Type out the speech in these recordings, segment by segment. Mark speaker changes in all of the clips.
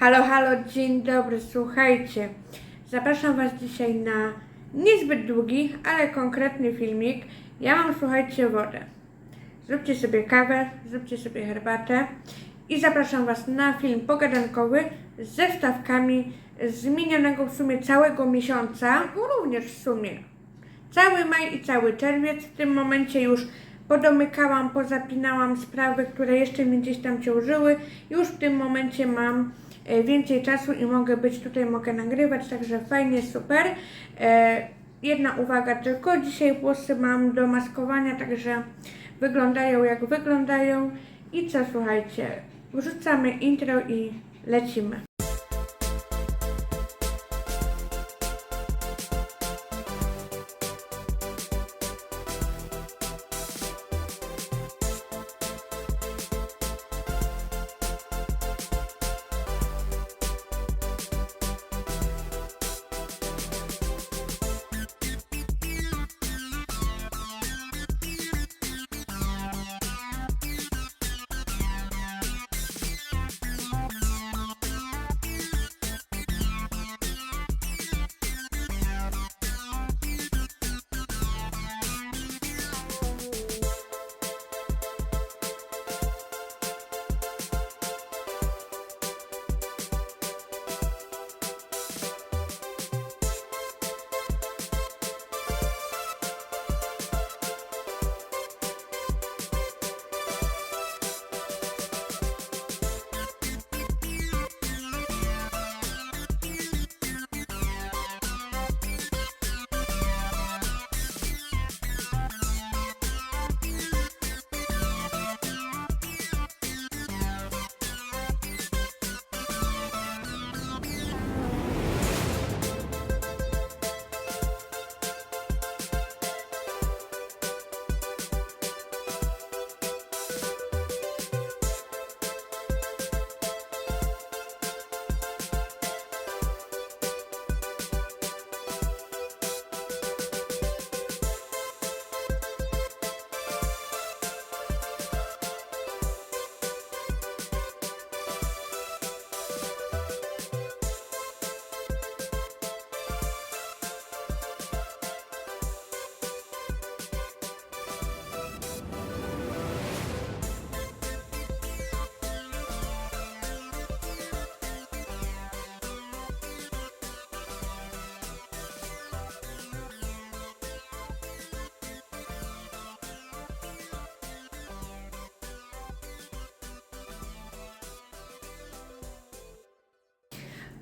Speaker 1: Halo, halo, dzień dobry, słuchajcie. Zapraszam Was dzisiaj na niezbyt długi, ale konkretny filmik. Ja mam, słuchajcie, wodę. Zróbcie sobie kawę, zróbcie sobie herbatę i zapraszam Was na film pogadankowy ze wstawkami z minionego w sumie całego miesiąca, również w sumie cały maj i cały czerwiec. W tym momencie już podomykałam, pozapinałam sprawy, które jeszcze mi gdzieś tam ciążyły. Już w tym momencie mam więcej czasu i mogę być tutaj, mogę nagrywać, także fajnie, super. E, Jedna uwaga tylko, dzisiaj włosy mam do maskowania, także wyglądają jak wyglądają. I co, słuchajcie, wrzucamy intro i lecimy.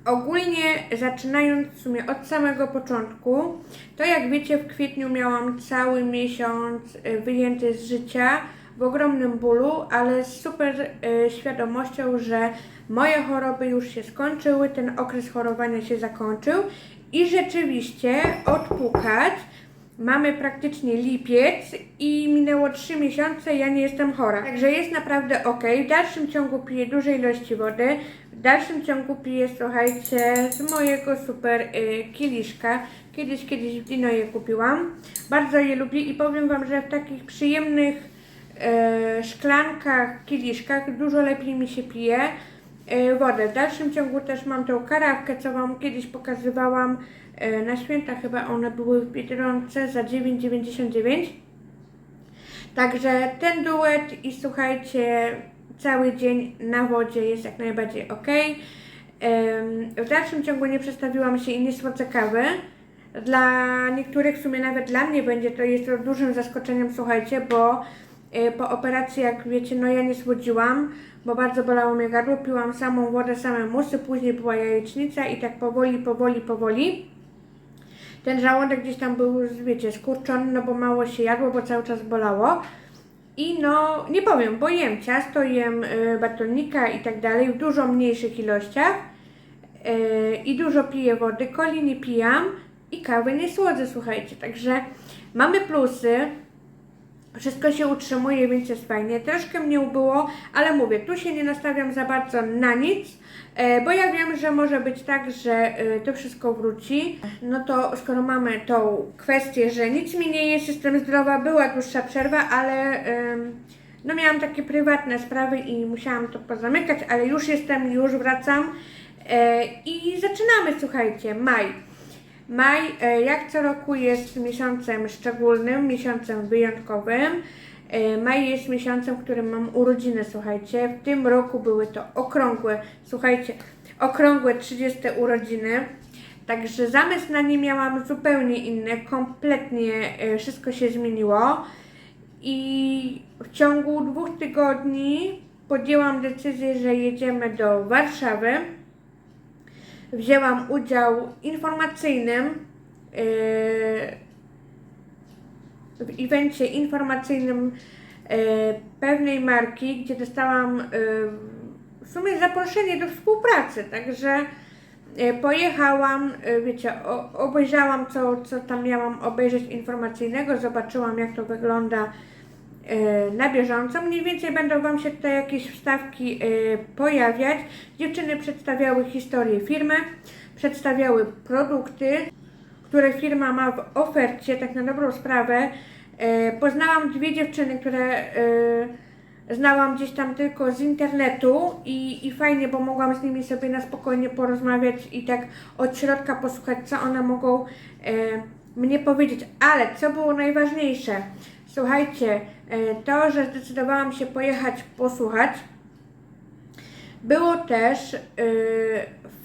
Speaker 1: Ogólnie zaczynając w sumie od samego początku, to jak wiecie w kwietniu miałam cały miesiąc y, wyjęty z życia w ogromnym bólu, ale z super y, świadomością, że moje choroby już się skończyły, ten okres chorowania się zakończył i rzeczywiście odpukać Mamy praktycznie lipiec i minęło 3 miesiące, ja nie jestem chora. Także jest naprawdę ok. W dalszym ciągu piję duże ilości wody. W dalszym ciągu piję, słuchajcie, z mojego super y, kieliszka. Kiedyś, kiedyś w Dino je kupiłam. Bardzo je lubię i powiem Wam, że w takich przyjemnych y, szklankach, kieliszkach dużo lepiej mi się pije y, wodę. W dalszym ciągu też mam tą karawkę, co Wam kiedyś pokazywałam y, na święta chyba one były w Biedronce za 9,99. Także ten duet i słuchajcie, cały dzień na wodzie jest jak najbardziej ok. W dalszym ciągu nie przestawiłam się i nie słodzę kawy. Dla niektórych, w sumie nawet dla mnie będzie to jest to dużym zaskoczeniem, słuchajcie, bo y, po operacji, jak wiecie, no ja nie słodziłam, bo bardzo bolało mnie gardło, piłam samą wodę, same musy, później była jajecznica i tak powoli, powoli, powoli. Ten żołądek gdzieś tam był, wiecie, skurczony, no bo mało się jadło, bo cały czas bolało. I no, nie powiem, bo jem ciasto, jem y, batonika i tak dalej w dużo mniejszych ilościach y, i dużo piję wody, coli nie pijam i kawy nie słodzę, słuchajcie. Także mamy plusy, wszystko się utrzymuje, więc jest fajnie. Troszkę mnie ubyło, ale mówię, tu się nie nastawiam za bardzo na nic, e, bo ja wiem, że może być tak, że e, to wszystko wróci. No to skoro mamy tą kwestię, że nic mi nie jest, jestem zdrowa, była dłuższa przerwa, ale no miałam takie prywatne sprawy i musiałam to pozamykać, ale już jestem, już wracam. E, I zaczynamy, słuchajcie, maj. Maj, e, jak co roku, jest miesiącem szczególnym, miesiącem wyjątkowym. E, Maj jest miesiącem, w którym mam urodziny, słuchajcie. W tym roku były to okrągłe, słuchajcie, okrągłe 30 urodziny. Także zamysł na nie miałam zupełnie inny, kompletnie e, wszystko się zmieniło. I w ciągu dwóch tygodni podjęłam decyzję, że jedziemy do Warszawy. Wzięłam udział informacyjnym yy, w evencie informacyjnym yy, pewnej marki, gdzie dostałam yy, w sumie zaproszenie do współpracy, także pojechałam, wiecie, obejrzałam co, co tam miałam obejrzeć informacyjnego, zobaczyłam jak to wygląda na bieżąco. Mniej więcej będą Wam się tutaj jakieś wstawki yy, pojawiać. Dziewczyny przedstawiały historię firmy, przedstawiały produkty, które firma ma w ofercie, tak na dobrą sprawę. E, Poznałam dwie dziewczyny, które znałam gdzieś tam tylko z internetu i, i fajnie, bo mogłam z nimi sobie na spokojnie porozmawiać i tak od środka posłuchać, co one mogą mnie powiedzieć. Ale co było najważniejsze? Słuchajcie, e, to, że zdecydowałam się pojechać posłuchać, było też y,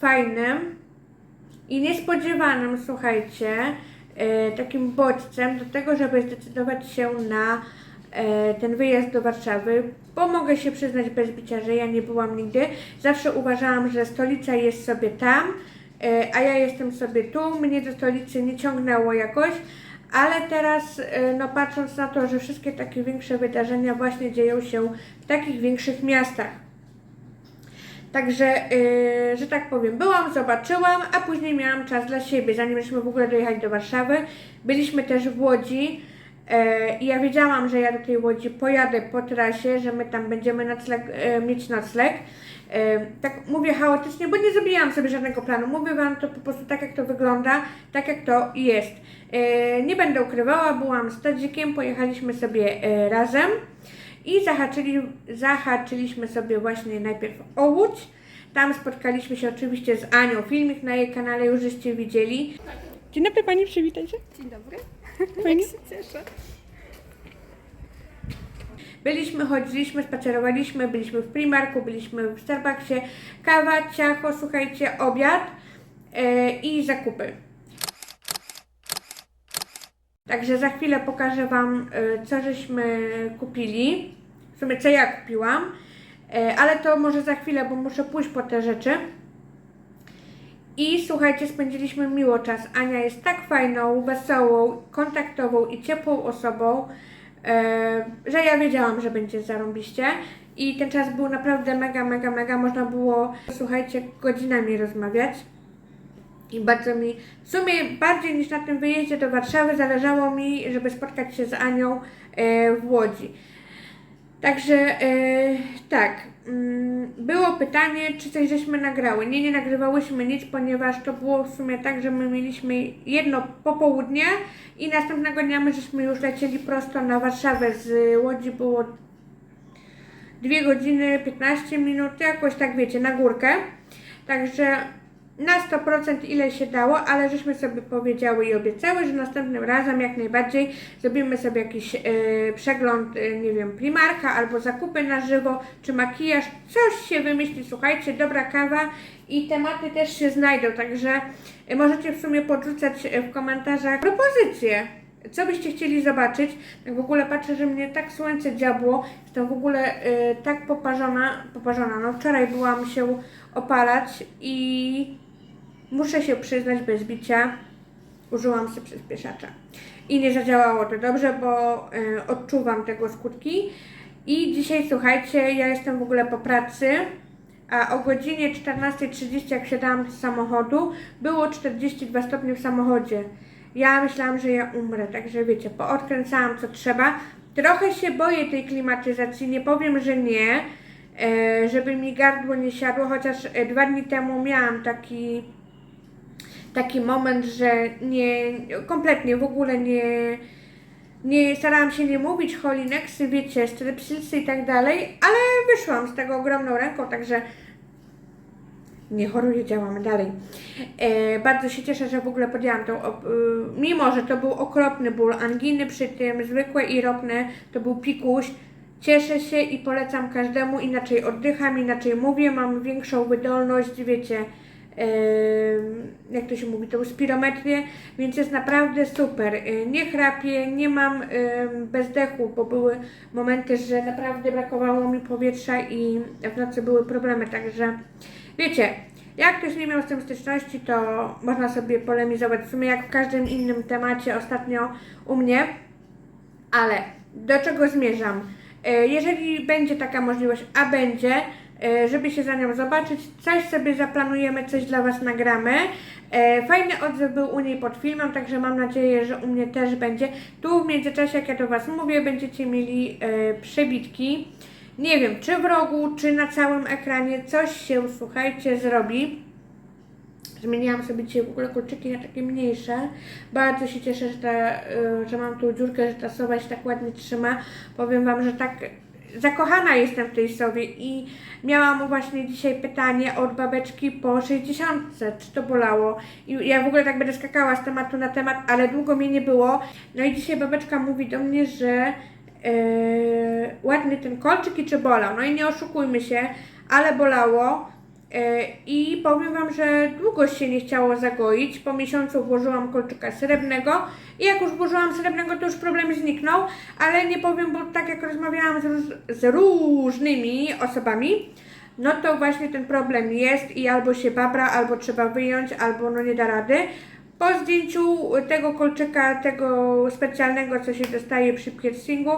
Speaker 1: fajnym i niespodziewanym, słuchajcie, y, takim bodźcem do tego, żeby zdecydować się na y, ten wyjazd do Warszawy, bo mogę się przyznać bez bicia, że ja nie byłam nigdy. Zawsze uważałam, że stolica jest sobie tam, a ja jestem sobie tu. Mnie do stolicy nie ciągnęło jakoś. Ale teraz, y, no patrząc na to, że wszystkie takie większe wydarzenia właśnie dzieją się w takich większych miastach, Także, yy, że tak powiem, byłam, zobaczyłam, a później miałam czas dla siebie, zanim żeśmy w ogóle dojechali do Warszawy. Byliśmy też w Łodzi yy, i ja wiedziałam, że ja do tej Łodzi pojadę po trasie, że my tam będziemy nocleg, yy, mieć nocleg. Tak mówię chaotycznie, bo nie zrobiłam sobie żadnego planu. Mówię Wam to po prostu tak, jak to wygląda, tak jak to jest. Yy, nie będę ukrywała, byłam z Tadzikiem, pojechaliśmy sobie yy, razem. I zahaczyli, zahaczyliśmy sobie właśnie najpierw o Łódź. Tam spotkaliśmy się oczywiście z Anią. Filmik na jej kanale już żeście widzieli. Dzień dobry Pani, przywitaj się.
Speaker 2: Dzień dobry.
Speaker 1: Fajnie.
Speaker 2: Jak się cieszę.
Speaker 1: Byliśmy, chodziliśmy, spacerowaliśmy, byliśmy w Primarku, byliśmy w Starbucksie. Kawa, ciacho, słuchajcie, obiad e, i zakupy. Także za chwilę pokażę Wam, e, co żeśmy kupili. W sumie, co ja kupiłam. E, ale to może za chwilę, bo muszę pójść po te rzeczy. I słuchajcie, spędziliśmy miło czas. Ania jest tak fajną, wesołą, kontaktową i ciepłą osobą, że ja wiedziałam, że będzie zarąbiście. I ten czas był naprawdę mega, mega, mega. Można było, słuchajcie, godzinami rozmawiać. I bardzo mi, w sumie bardziej niż na tym wyjeździe do Warszawy, zależało mi, żeby spotkać się z Anią e, w Łodzi. Także e, tak, było pytanie, czy coś żeśmy nagrały. Nie, nie nagrywałyśmy nic, ponieważ to było w sumie tak, że my mieliśmy jedno popołudnie i następnego dnia my żeśmy już lecieli prosto na Warszawę z Łodzi. Było 2 godziny 15 minut, jakoś tak wiecie, na górkę. Także na 100% ile się dało, ale żeśmy sobie powiedziały i obiecały, że następnym razem jak najbardziej zrobimy sobie jakiś e, przegląd, e, nie wiem, Primarka albo zakupy na żywo, czy makijaż, coś się wymyśli, słuchajcie, dobra kawa i tematy też się znajdą, także e, możecie w sumie podrzucać w komentarzach propozycje. Co byście chcieli zobaczyć? Tak w ogóle patrzę, że mnie tak słońce dziabło, jestem w ogóle e, tak poparzona, poparzona, no wczoraj byłam się opalać i muszę się przyznać bez bicia, użyłam sobie przyspieszacza. I nie zadziałało to dobrze, bo y, odczuwam tego skutki. I dzisiaj, słuchajcie, ja jestem w ogóle po pracy, a o godzinie 14.30 jak siadałam z samochodu, było 42 stopnie w samochodzie. Ja myślałam, że ja umrę, także wiecie, poodkręcałam co trzeba. Trochę się boję tej klimatyzacji, nie powiem, że nie, e, żeby mi gardło nie siadło, chociaż e, dwa dni temu miałam taki taki moment, że nie, kompletnie w ogóle nie, nie starałam się nie mówić holineksy, wiecie, strepsilsy i tak dalej, ale wyszłam z tego ogromną ręką, także nie choruję, działamy dalej. E, bardzo się cieszę, że w ogóle podjęłam tą, op- y, mimo że to był okropny ból, anginy przy tym, zwykłe i ropne, to był pikuś. Cieszę się i polecam każdemu, inaczej oddycham, inaczej mówię, mam większą wydolność, wiecie, jak to się mówi, tą spirometrię, więc jest naprawdę super. E, Nie chrapię, nie mam bezdechu, bo były momenty, że naprawdę brakowało mi powietrza i w nocy były problemy, także wiecie, jak ktoś nie miał z tym styczności, to można sobie polemizować w sumie jak w każdym innym temacie ostatnio u mnie, ale do czego zmierzam? E, Jeżeli będzie taka możliwość, a będzie, żeby się za nią zobaczyć, coś sobie zaplanujemy, coś dla Was nagramy. E, Fajny odzew był u niej pod filmem, także mam nadzieję, że u mnie też będzie. Tu w międzyczasie, jak ja do Was mówię, będziecie mieli e, przebitki. Nie wiem, czy w rogu, czy na całym ekranie coś się, słuchajcie, zrobi. Zmieniłam sobie dzisiaj w ogóle kolczyki na takie mniejsze. Bardzo się cieszę, że, ta, że mam tu dziurkę, że ta sowa się tak ładnie trzyma. Powiem Wam, że tak zakochana jestem w tej sowie i miałam właśnie dzisiaj pytanie od babeczki po 60, czy to bolało. I ja w ogóle tak będę skakała z tematu na temat, ale długo mnie nie było. No i dzisiaj babeczka mówi do mnie, że yy, ładny ten kolczyk i czy bolał. No i nie oszukujmy się, ale bolało. E, I powiem Wam, że długo się nie chciało zagoić. Po miesiącu włożyłam kolczyka srebrnego i jak już włożyłam srebrnego, to już problem zniknął, ale nie powiem, bo tak jak rozmawiałam z, róż- z różnymi osobami, no to właśnie ten problem jest i albo się babra, albo trzeba wyjąć, albo no nie da rady. Po zdjęciu tego kolczyka, tego specjalnego, co się dostaje przy piercingu,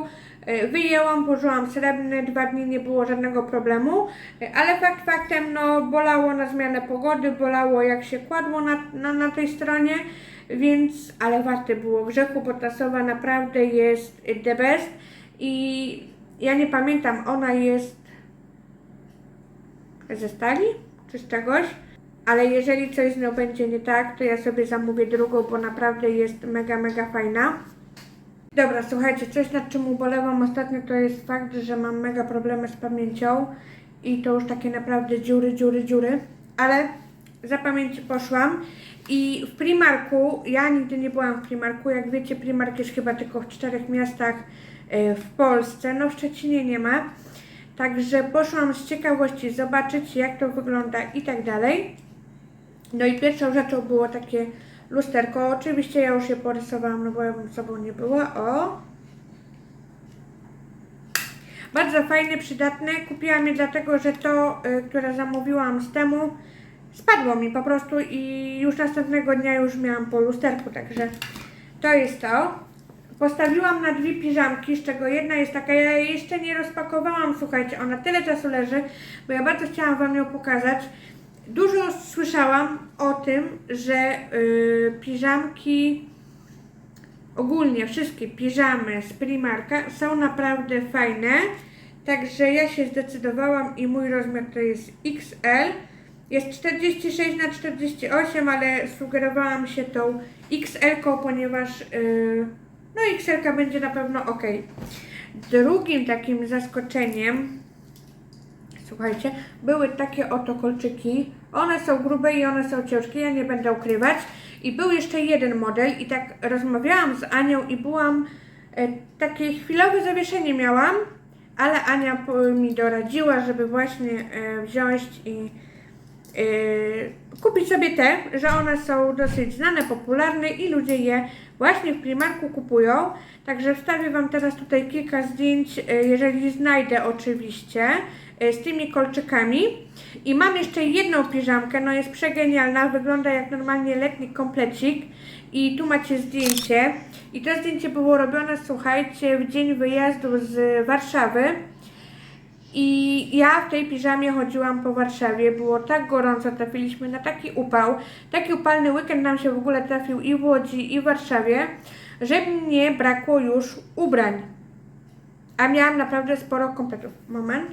Speaker 1: wyjęłam, włożyłam srebrny, dwa dni nie było żadnego problemu, e, ale fakt faktem, no bolało na zmianę pogody, bolało jak się kładło na, na, na tej stronie, więc, ale warte było grzechu, bo ta sowa naprawdę jest the best. I ja nie pamiętam, ona jest ze stali czy z czegoś, ale jeżeli coś z nią będzie nie tak, to ja sobie zamówię drugą, bo naprawdę jest mega, mega fajna. Dobra, słuchajcie, coś nad czym ubolewam ostatnio to jest fakt, że mam mega problemy z pamięcią i to już takie naprawdę dziury, dziury, dziury, ale za pamięci poszłam i w Primarku, ja nigdy nie byłam w Primarku, jak wiecie Primark jest chyba tylko w czterech miastach e, w Polsce, no w Szczecinie nie ma, także poszłam z ciekawości zobaczyć jak to wygląda i tak dalej. No i pierwszą rzeczą było takie lusterko. Oczywiście ja już je porysowałam, no bo ja bym sobą nie była. O! Bardzo fajne, przydatne. Kupiłam je dlatego, że to, y, które zamówiłam z temu, spadło mi po prostu i już następnego dnia już miałam po lusterku, także to jest to. Postawiłam na dwie piżamki, z czego jedna jest taka, ja jej jeszcze nie rozpakowałam, słuchajcie, ona tyle czasu leży, bo ja bardzo chciałam Wam ją pokazać. Dużo słyszałam o tym, że y, piżamki, ogólnie wszystkie piżamy z Primarka są naprawdę fajne. Także ja się zdecydowałam i mój rozmiar to jest XL. Jest 46 na 48, ale sugerowałam się tą XL, ponieważ y, no XL będzie na pewno ok. Drugim takim zaskoczeniem Słuchajcie, były takie oto kolczyki. One są grube i one są ciężkie, ja nie będę ukrywać. I był jeszcze jeden model i tak rozmawiałam z Anią i byłam, e, takie chwilowe zawieszenie miałam, ale Ania mi doradziła, żeby właśnie e, wziąć i e, kupić sobie te, że one są dosyć znane, popularne i ludzie je właśnie w Primarku kupują. Także wstawię Wam teraz tutaj kilka zdjęć, e, jeżeli znajdę oczywiście, z tymi kolczykami. I mam jeszcze jedną piżamkę, no jest przegenialna, wygląda jak normalnie letni komplecik. I tu macie zdjęcie. I to zdjęcie było robione, słuchajcie, w dzień wyjazdu z Warszawy. I ja w tej piżamie chodziłam po Warszawie, było tak gorąco, trafiliśmy na taki upał. Taki upalny weekend nam się w ogóle trafił i w Łodzi, i w Warszawie, że mnie brakło już ubrań. A miałam naprawdę sporo kompletów. Moment.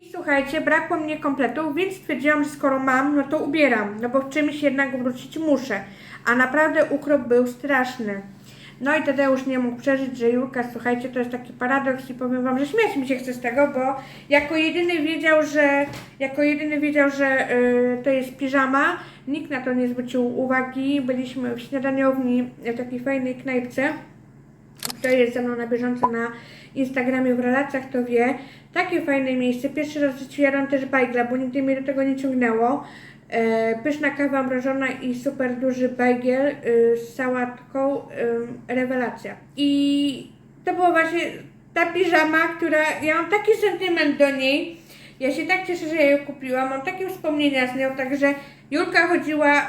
Speaker 1: I słuchajcie, brakło mnie kompletów, więc stwierdziłam, że skoro mam, no to ubieram, no bo w czymś jednak wrócić muszę. A naprawdę ukrop był straszny. No i Tadeusz nie mógł przeżyć, że Julka, słuchajcie, to jest taki paradoks i powiem wam, że śmiać mi się chce z tego, bo jako jedyny wiedział, że jako jedyny wiedział, że y, to jest piżama, nikt na to nie zwrócił uwagi. Byliśmy w śniadaniowni w takiej fajnej knajpce kto jest ze mną na bieżąco na Instagramie w relacjach, to wie. Takie fajne miejsce. Pierwszy raz w życiu jadłam też bajgla, bo nigdy mnie do tego nie ciągnęło. E, pyszna kawa mrożona i super duży bajgiel y, z sałatką. y, rewelacja. I to była właśnie ta piżama, która... Ja mam taki sentyment do niej. Ja się tak cieszę, że ja ją kupiłam. Mam takie wspomnienia z nią, także Julka chodziła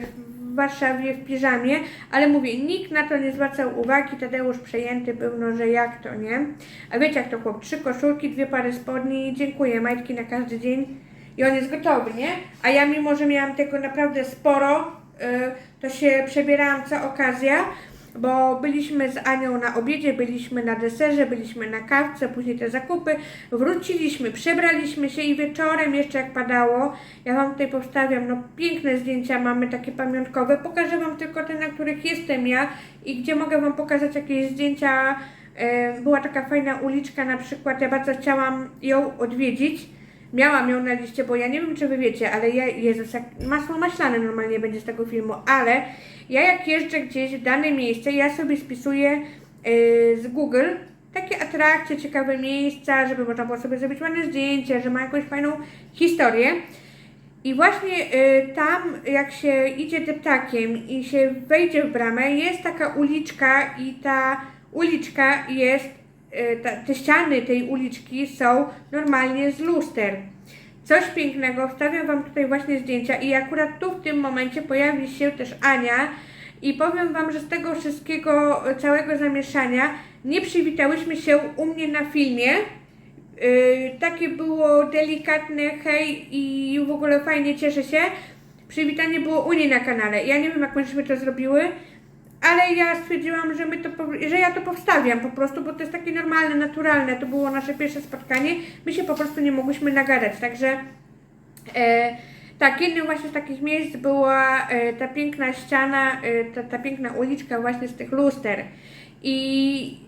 Speaker 1: w Warszawie w piżamie, ale mówię, nikt na to nie zwracał uwagi, Tadeusz przejęty był, no że jak to, nie? A wiecie jak to chłop, trzy koszulki, dwie pary spodni, dziękuję, majtki na każdy dzień i on jest gotowy, nie? A ja mimo, że miałam tego naprawdę sporo, y, to się przebierałam co okazja, bo byliśmy z Anią na obiedzie, byliśmy na deserze, byliśmy na kawce, później te zakupy, wróciliśmy, przebraliśmy się i wieczorem jeszcze jak padało, ja Wam tutaj powstawiam, no piękne zdjęcia mamy takie pamiątkowe, pokażę Wam tylko te, na których jestem ja i gdzie mogę Wam pokazać jakieś zdjęcia, e, była taka fajna uliczka na przykład, ja bardzo chciałam ją odwiedzić, Miałam ją na liście, bo ja nie wiem, czy wy wiecie, ale ja, Jezus, jak masło maślane normalnie będzie z tego filmu, ale ja jak jeżdżę gdzieś w dane miejsce, ja sobie spisuję yy, z Google takie atrakcje, ciekawe miejsca, żeby można było sobie zrobić ładne zdjęcie, że ma jakąś fajną historię. I właśnie y, tam, jak się idzie deptakiem i się wejdzie w bramę, jest taka uliczka i ta uliczka jest, te ściany tej uliczki są normalnie z luster. Coś pięknego, wstawiam Wam tutaj właśnie zdjęcia i akurat tu w tym momencie pojawi się też Ania i powiem Wam, że z tego wszystkiego, y, całego zamieszania nie przywitałyśmy się u mnie na filmie, Yy, takie było delikatne, hej i w ogóle fajnie, cieszę się. Przywitanie było u niej na kanale. Ja nie wiem, jak myśmy to zrobiły, ale ja stwierdziłam, że, my to, że ja to powstawiam po prostu, bo to jest takie normalne, naturalne. To było nasze pierwsze spotkanie. My się po prostu nie mogłyśmy nagadać, także e, tak, jednym właśnie z takich miejsc była e, ta piękna ściana, e, ta, ta piękna uliczka właśnie z tych luster. I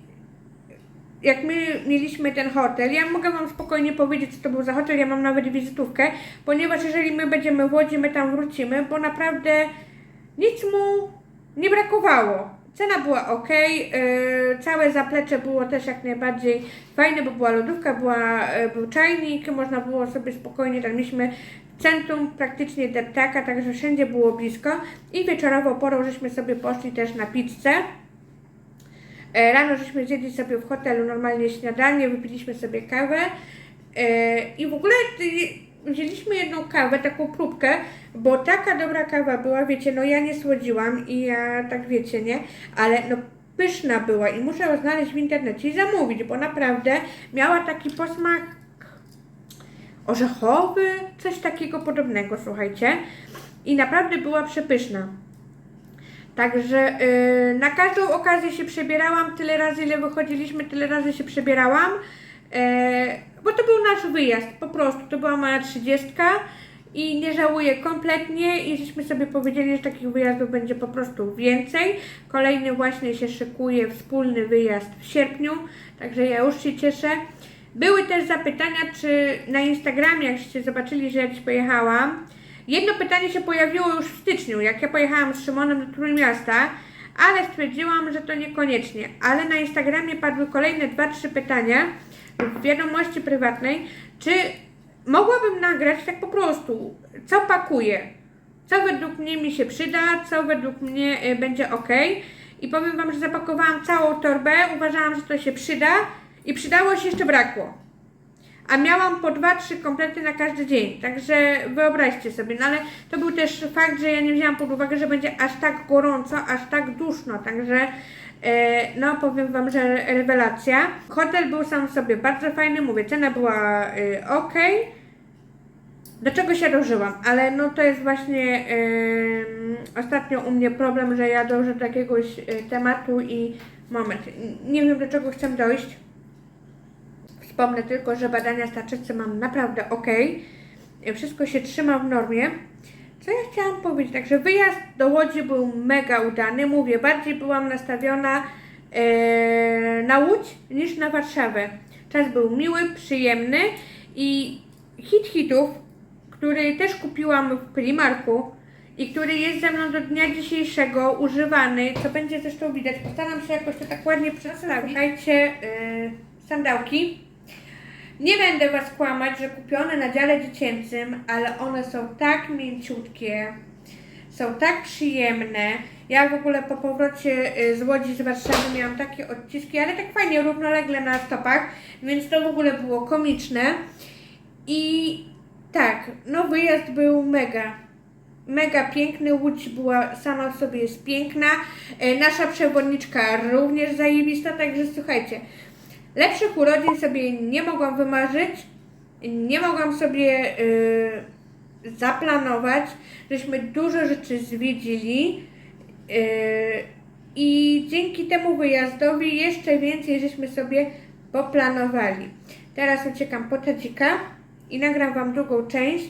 Speaker 1: jak my mieliśmy ten hotel, ja mogę Wam spokojnie powiedzieć, co to był za hotel, ja mam nawet wizytówkę, ponieważ jeżeli my będziemy w Łodzi, my tam wrócimy, bo naprawdę nic mu nie brakowało. Cena była ok, całe zaplecze było też jak najbardziej fajne, bo była lodówka, była, yy, był czajnik, można było sobie spokojnie, tam mieliśmy centrum praktycznie deptaka, także wszędzie było blisko i wieczorowo porą żeśmy sobie poszli też na pizzę. E, Rano żeśmy zjedli sobie w hotelu normalnie śniadanie, wypiliśmy sobie kawę e, i w ogóle y, wzięliśmy jedną kawę, taką próbkę, bo taka dobra kawa była, wiecie, no ja nie słodziłam i ja tak wiecie, nie, ale no pyszna była i muszę ją znaleźć w internecie i zamówić, bo naprawdę miała taki posmak orzechowy, coś takiego podobnego, słuchajcie, i naprawdę była przepyszna. Także y, na każdą okazję się przebierałam, tyle razy ile wychodziliśmy, tyle razy się przebierałam, bo to był nasz wyjazd, po prostu, to była moja trzydziestka i nie żałuję kompletnie i żeśmy sobie powiedzieli, że takich wyjazdów będzie po prostu więcej. Kolejny właśnie się szykuje, wspólny wyjazd w sierpniu, także ja już się cieszę. Były też zapytania, czy na Instagramie, jakście zobaczyli, że ja dziś pojechałam, Jedno pytanie się pojawiło już w styczniu, jak ja pojechałam z Szymonem do Trójmiasta, ale stwierdziłam, że to niekoniecznie. Ale na Instagramie padły kolejne dwa, trzy pytania w wiadomości prywatnej, czy mogłabym nagrać tak po prostu, co pakuję, co według mnie mi się przyda, co według mnie y, będzie ok. I powiem Wam, że zapakowałam całą torbę, uważałam, że to się przyda i przydało się jeszcze brakło a miałam po dwa, trzy komplety na każdy dzień. Także wyobraźcie sobie. No ale to był też fakt, że ja nie wzięłam pod uwagę, że będzie aż tak gorąco, aż tak duszno. Także no powiem Wam, że rewelacja. Hotel był sam w sobie bardzo fajny, mówię, cena była e, ok. Do czego się dążyłam, ale no to jest właśnie ostatnio u mnie problem, że ja dążę do jakiegoś e, tematu i moment, nie wiem do czego chcę dojść. Wspomnę tylko, że badania starczycy mam naprawdę ok. Wszystko się trzyma w normie. Co ja chciałam powiedzieć? Także wyjazd do Łodzi był mega udany. Mówię, bardziej byłam nastawiona e, na Łódź niż na Warszawę. Czas był miły, przyjemny i hit hitów, który też kupiłam w Primarku i który jest ze mną do dnia dzisiejszego używany, co będzie zresztą widać. Postaram się jakoś to tak ładnie przedstawić. Słuchajcie, e, sandałki. Nie będę Was kłamać, że kupione na dziale dziecięcym, ale one są tak mięciutkie, są tak przyjemne. Ja w ogóle po powrocie y, z Łodzi, z Warszawy miałam takie odciski, ale tak fajnie równolegle na stopach, więc to w ogóle było komiczne. I tak, no wyjazd był mega. Mega piękny, Łódź była sama w sobie jest piękna. E, Nasza przewodniczka również zajebista, także słuchajcie, Lepszych urodzin sobie nie mogłam wymarzyć, nie mogłam sobie y, zaplanować, żeśmy dużo rzeczy zwiedzili y, i dzięki temu wyjazdowi jeszcze więcej żeśmy sobie poplanowali. Teraz uciekam po tadzika i nagram Wam drugą część,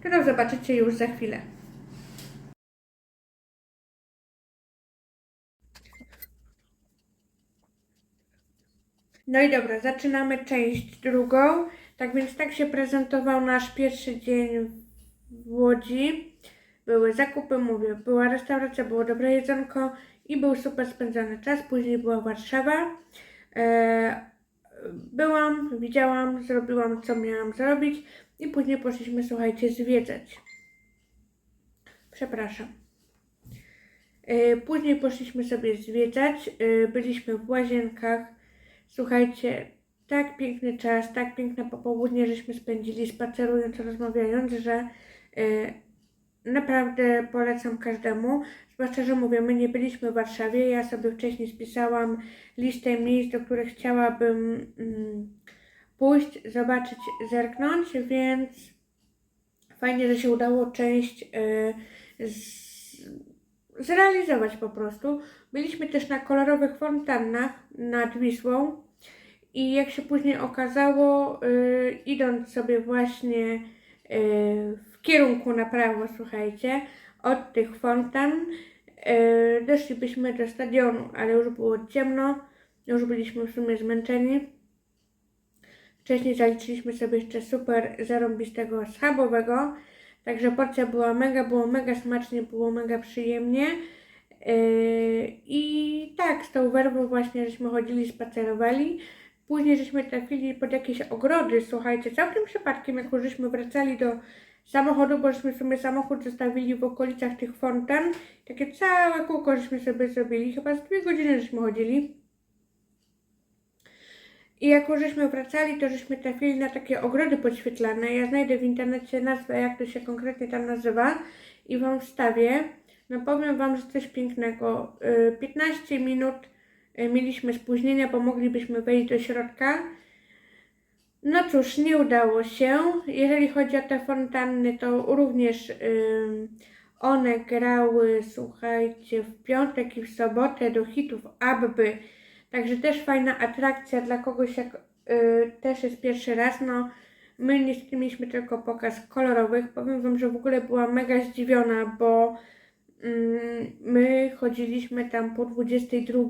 Speaker 1: którą zobaczycie już za chwilę. No i dobra, zaczynamy część drugą. Tak więc tak się prezentował nasz pierwszy dzień w Łodzi. Były zakupy, mówię, była restauracja, było dobre jedzonko i był super spędzony czas. Później była Warszawa. E, byłam, widziałam, zrobiłam co miałam zrobić i później poszliśmy, słuchajcie, zwiedzać. Przepraszam. E, Później poszliśmy sobie zwiedzać, e, byliśmy w łazienkach. Słuchajcie, tak piękny czas, tak piękne popołudnie żeśmy spędzili spacerując, rozmawiając, że e, naprawdę polecam każdemu. Zwłaszcza, że mówię, my nie byliśmy w Warszawie. Ja sobie wcześniej spisałam listę miejsc, do których chciałabym mm, pójść, zobaczyć, zerknąć, więc fajnie, że się udało część e, z, zrealizować po prostu. Byliśmy też na kolorowych fontannach nad Wisłą i jak się później okazało, y, idąc sobie właśnie y, w kierunku na prawo, słuchajcie, od tych fontan, y, doszlibyśmy do stadionu, ale już było ciemno, już byliśmy w sumie zmęczeni. Wcześniej zaliczyliśmy sobie jeszcze super zarąbistego schabowego, także porcja była mega, było mega smacznie, było mega przyjemnie. Yy, I tak, z tą werwą właśnie żeśmy chodzili, spacerowali. Później żeśmy trafili pod jakieś ogrody, słuchajcie, całkiem przypadkiem, jak już żeśmy wracali do samochodu, bo żeśmy sobie samochód zostawili w okolicach tych fontan. Takie całe kółko żeśmy sobie zrobili, chyba z dwie godziny żeśmy chodzili. I jak już żeśmy wracali, to żeśmy trafili na takie ogrody podświetlane. Ja znajdę w internecie nazwę, jak to się konkretnie tam nazywa i Wam wstawię. No powiem Wam, że coś pięknego. Y, 15 minut y, mieliśmy spóźnienia, bo moglibyśmy wejść do środka. No cóż, nie udało się. Jeżeli chodzi o te fontanny, to również one grały, słuchajcie, w piątek i w sobotę do hitów Abby. Także też fajna atrakcja dla kogoś, jak y, też jest pierwszy raz. No, my niestety mieliśmy tylko pokaz kolorowych. Powiem Wam, że w ogóle byłam mega zdziwiona, bo mm, my chodziliśmy tam po 22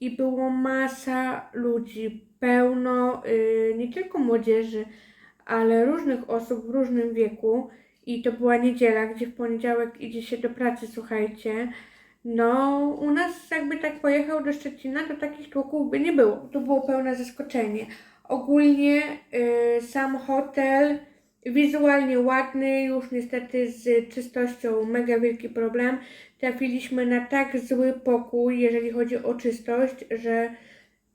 Speaker 1: i było masa ludzi, pełno y, nie tylko młodzieży, ale różnych osób w różnym wieku. I to była niedziela, gdzie w poniedziałek idzie się do pracy, słuchajcie. No, u nas jakby tak pojechał do Szczecina, to takich tłoków by nie było. To było pełne zaskoczenie. Ogólnie y, sam hotel wizualnie ładny, już niestety z czystością mega wielki problem. Trafiliśmy na tak zły pokój, jeżeli chodzi o czystość, że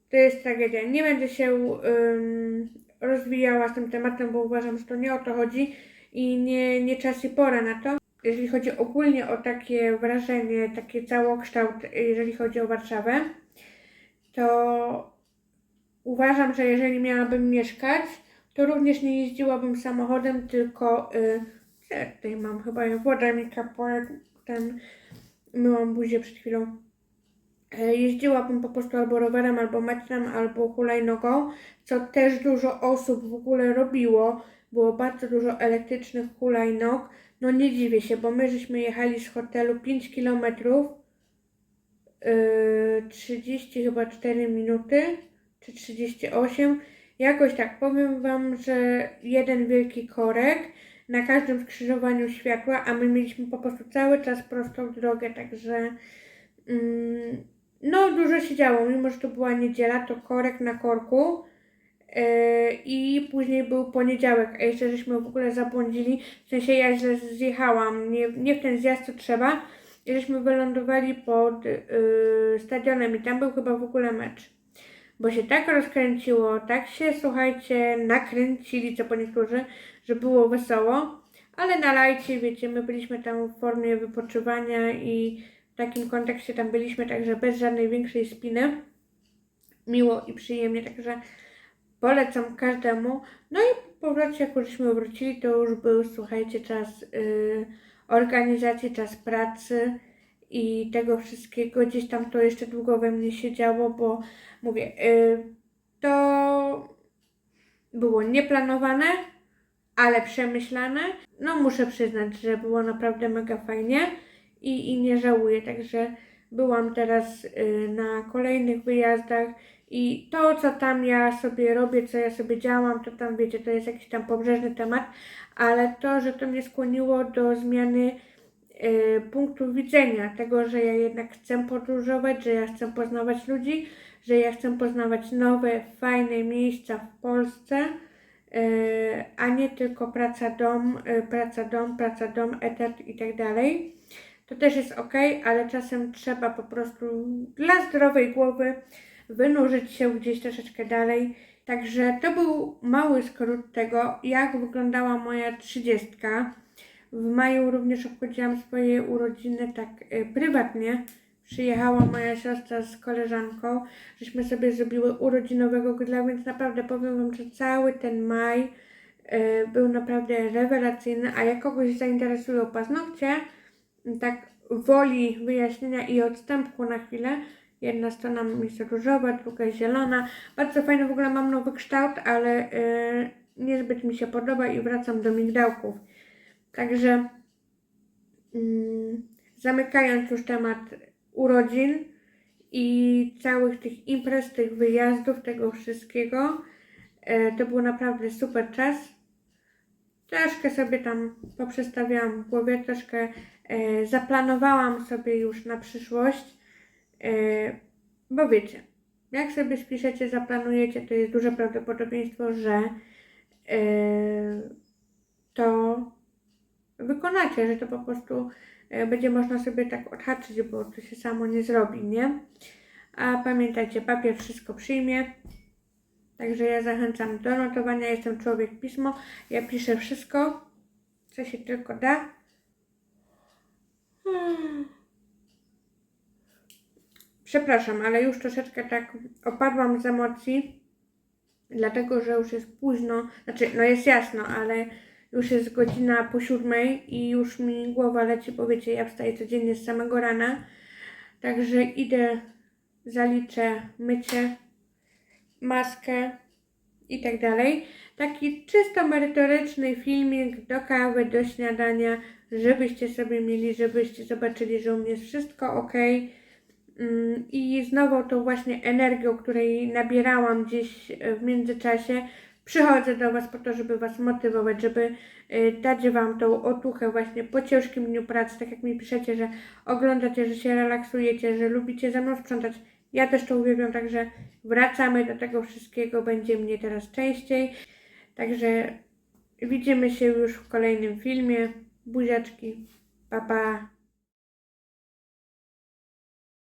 Speaker 1: to jest tragedia. Nie będę się ym, rozwijała z tym tematem, bo uważam, że to nie o to chodzi i nie, nie czas i pora na to. Jeżeli chodzi ogólnie o takie wrażenie, taki całokształt, jeżeli chodzi o Warszawę, to uważam, że jeżeli miałabym mieszkać, to również nie jeździłabym samochodem, tylko y, tutaj mam chyba woda mi kapła, ten myłam buzię przed chwilą. E, Jeździłabym po prostu albo rowerem, albo metrem, albo hulajnogą, co też dużo osób w ogóle robiło. Było bardzo dużo elektrycznych hulajnog, No nie dziwię się, bo my żeśmy jechali z hotelu 5 kilometrów, yy, 30 chyba 4 minuty, czy 38. Jakoś tak, powiem Wam, że jeden wielki korek na każdym skrzyżowaniu światła, a my mieliśmy po prostu cały czas prostą drogę, także mm, no dużo się działo, mimo że to była niedziela, to korek na korku. Yy, I później był poniedziałek, a jeszcze żeśmy w ogóle zabłądzili. W sensie ja źle zjechałam, nie, nie w ten zjazd co trzeba. I żeśmy wylądowali pod yy, stadionem i tam był chyba w ogóle mecz. Bo się tak rozkręciło, tak się słuchajcie, nakręcili, co po niektórzy, że było wesoło. Ale na lajcie, wiecie, my byliśmy tam w formie wypoczywania i w takim kontekście tam byliśmy, także bez żadnej większej spiny. Miło i przyjemnie, także polecam każdemu. No i po powrocie, jak żeśmy wrócili, to już był, słuchajcie, czas y, organizacji, czas pracy i tego wszystkiego. Gdzieś tam to jeszcze długo we mnie siedziało, bo mówię, y, to było nieplanowane, ale przemyślane. No muszę przyznać, że było naprawdę mega fajnie i, i nie żałuję, także byłam teraz y, na kolejnych wyjazdach i to, co tam ja sobie robię, co ja sobie działam, to tam wiecie, to jest jakiś tam pobrzeżny temat, ale to, że to mnie skłoniło do zmiany y, punktu widzenia, tego, że ja jednak chcę podróżować, że ja chcę poznawać ludzi, że ja chcę poznawać nowe, fajne miejsca w Polsce, y, a nie tylko praca dom, y, praca dom, praca dom, etat i tak dalej. To też jest ok, ale czasem trzeba po prostu dla zdrowej głowy wynurzyć się gdzieś troszeczkę dalej. Także to był mały skrót tego, jak wyglądała moja trzydziestka. W maju również obchodziłam swoje urodziny tak y, prywatnie. Przyjechała moja siostra z koleżanką, żeśmy sobie zrobiły urodzinowego grilla, więc naprawdę powiem Wam, że cały ten maj y, był naprawdę rewelacyjny, a jak kogoś zainteresują paznokcie, tak woli wyjaśnienia i odstępku na chwilę, jedna strona jest różowa, druga zielona. Bardzo fajny w ogóle mam nowy kształt, ale y, niezbyt mi się podoba i wracam do migdałków. Także mm, zamykając już temat urodzin i całych tych imprez, tych wyjazdów, tego wszystkiego, y, to był naprawdę super czas. Troszkę sobie tam poprzestawiałam w głowie, troszkę e, zaplanowałam sobie już na przyszłość, bo wiecie, jak sobie spiszecie, zaplanujecie, to jest duże prawdopodobieństwo, że e, to wykonacie, że to po prostu e, będzie można sobie tak odhaczyć, bo to się samo nie zrobi, nie? A pamiętajcie, papier wszystko przyjmie. Także ja zachęcam do notowania. Jestem człowiek pismo. Ja piszę wszystko, co się tylko da. Hmm. Przepraszam, ale już troszeczkę tak opadłam z emocji, dlatego że już jest późno. Znaczy, no jest jasno, ale już jest godzina po siódmej i już mi głowa leci, bo wiecie, ja wstaję codziennie z samego rana. Także idę, zaliczę mycie, maskę i tak dalej. Taki czysto merytoryczny filmik do kawy, do śniadania, żebyście sobie mieli, żebyście zobaczyli, że u mnie jest wszystko ok. I znowu tą właśnie energią, której nabierałam gdzieś e, w międzyczasie, przychodzę do Was po to, żeby Was motywować, żeby e, dać Wam tą otuchę właśnie po ciężkim dniu pracy, tak jak mi piszecie, że oglądacie, że się relaksujecie, że lubicie ze mną sprzątać. Ja też to uwielbiam, także wracamy do tego wszystkiego, będzie mnie teraz częściej. Także widzimy się już w kolejnym filmie. Buziaczki, pa pa.